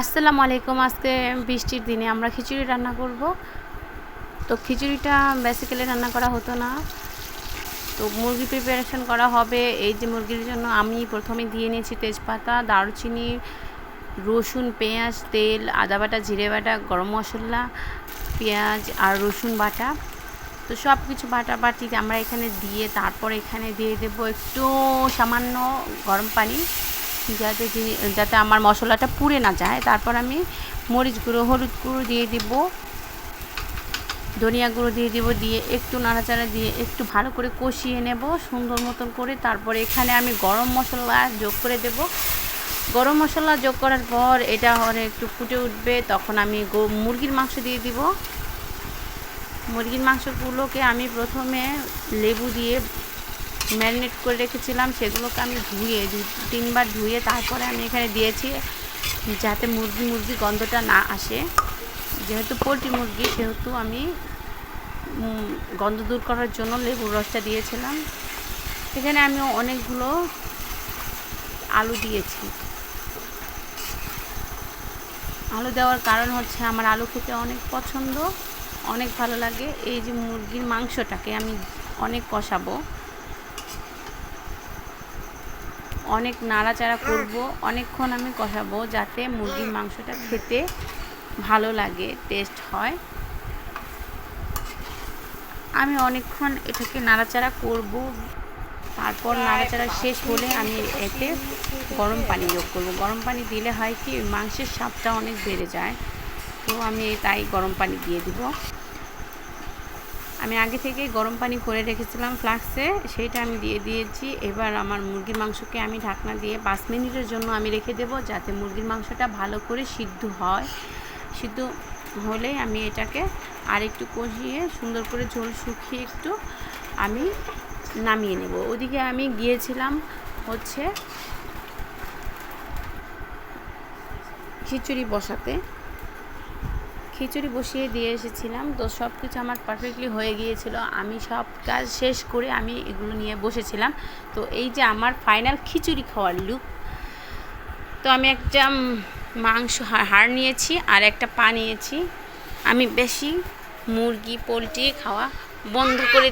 আসসালামু আলাইকুম, আজকে বৃষ্টির দিনে আমরা খিচুড়ি রান্না করব। তো খিচুড়িটা বেসিক্যালি রান্না করা হতো না। তো মুরগি প্রিপারেশন করা হবে। এই যে মুরগির জন্য আমি প্রথমে দিয়ে নিয়েছি তেজপাতা, দারুচিনি, রসুন, পেঁয়াজ, তেল, আদা বাটা, জিরে বাটা, গরম মশলা, পেঁয়াজ আর রসুন বাটা। তো সব কিছু বাটা বাটি আমরা এখানে দিয়ে তারপর এখানে দিয়ে দেবো একটু সামান্য গরম পানি। যাতে যাতে আমার মশলাটা পুড়ে না যায়। তারপর আমি মরিচ গুঁড়ো, হলুদ গুঁড়ো দিয়ে দিব। ধনিয়া গুঁড়ো দিয়ে দিব, দিয়ে একটু নাড়াচাড়া দিয়ে একটু ভালো করে কষিয়ে নেব সুন্দর মতন করে। তারপরে এখানে আমি গরম মশলা যোগ করে দেব। গরম মশলা যোগ করার পর এটা হলে একটু ফুটে উঠবে। তখন আমি মুরগির মাংস দিয়ে দিব। মুরগির মাংসগুলোকে আমি প্রথমে লেবু দিয়ে ম্যারিনেট করে রেখেছিলাম, সেগুলোকে আমি ধুয়ে দু, তিনবার ধুয়ে তারপরে আমি এখানে দিয়েছি যাতে মুরগি মুরগি গন্ধটা না আসে। যেহেতু পোলট্রি মুরগি, সেহেতু আমি গন্ধ দূর করার জন্য লেবুর রসটা দিয়েছিলাম। এখানে আমি অনেকগুলো আলু দিয়েছি। আলু দেওয়ার কারণ হচ্ছে আমার আলু খেতে অনেক পছন্দ, অনেক ভালো লাগে। এই যে মুরগির মাংসটাকে আমি অনেক কষাবো। অনেক নাড়াচাড়া করব অনেকক্ষণ আমি কষাবো যাতে মুরগির মাংসটা খেতে ভালো লাগে টেস্ট হয়। আমি অনেকক্ষণ এটাকে নাড়াচাড়া করব তারপর নাড়াচাড়া শেষ হলে আমি এতে গরম পানি যোগ করব। গরম পানি দিলে হয় কি মাংসের স্বাদটা অনেক বেড়ে যায়। তো আমি তাই গরম পানি দিয়ে দিব। আমি আগে থেকে গরম পানি করে রেখেছিলাম ফ্লাক্সে, সেইটা আমি দিয়ে দিয়েছি। এবার আমার মুরগির মাংসকে আমি ঢাকনা দিয়ে পাঁচ মিনিটের জন্য আমি রেখে দেব যাতে মুরগির মাংসটা ভালো করে সিদ্ধ হয়। সিদ্ধ হলে আমি এটাকে আর একটু কষিয়ে সুন্দর করে ঝোল শুকিয়ে একটু আমি নামিয়ে নেব। ওদিকে আমি গিয়েছিলাম হচ্ছে খিচুড়ি বসাতে। খিচুড়ি বসিয়ে দিয়ে এসেছিলাম। তো সব কিছু আমার পারফেক্টলি হয়ে গিয়েছিল। আমি সব কাজ শেষ করে আমি এগুলো নিয়ে বসেছিলাম। তো এই যে আমার ফাইনাল খিচুড়ি খাওয়ার লুক তো আমি একটা মাংস হাড় নিয়েছি আর একটা পা নিয়েছি। আমি বেশি মুরগি, পোলট্রি খাওয়া বন্ধ করে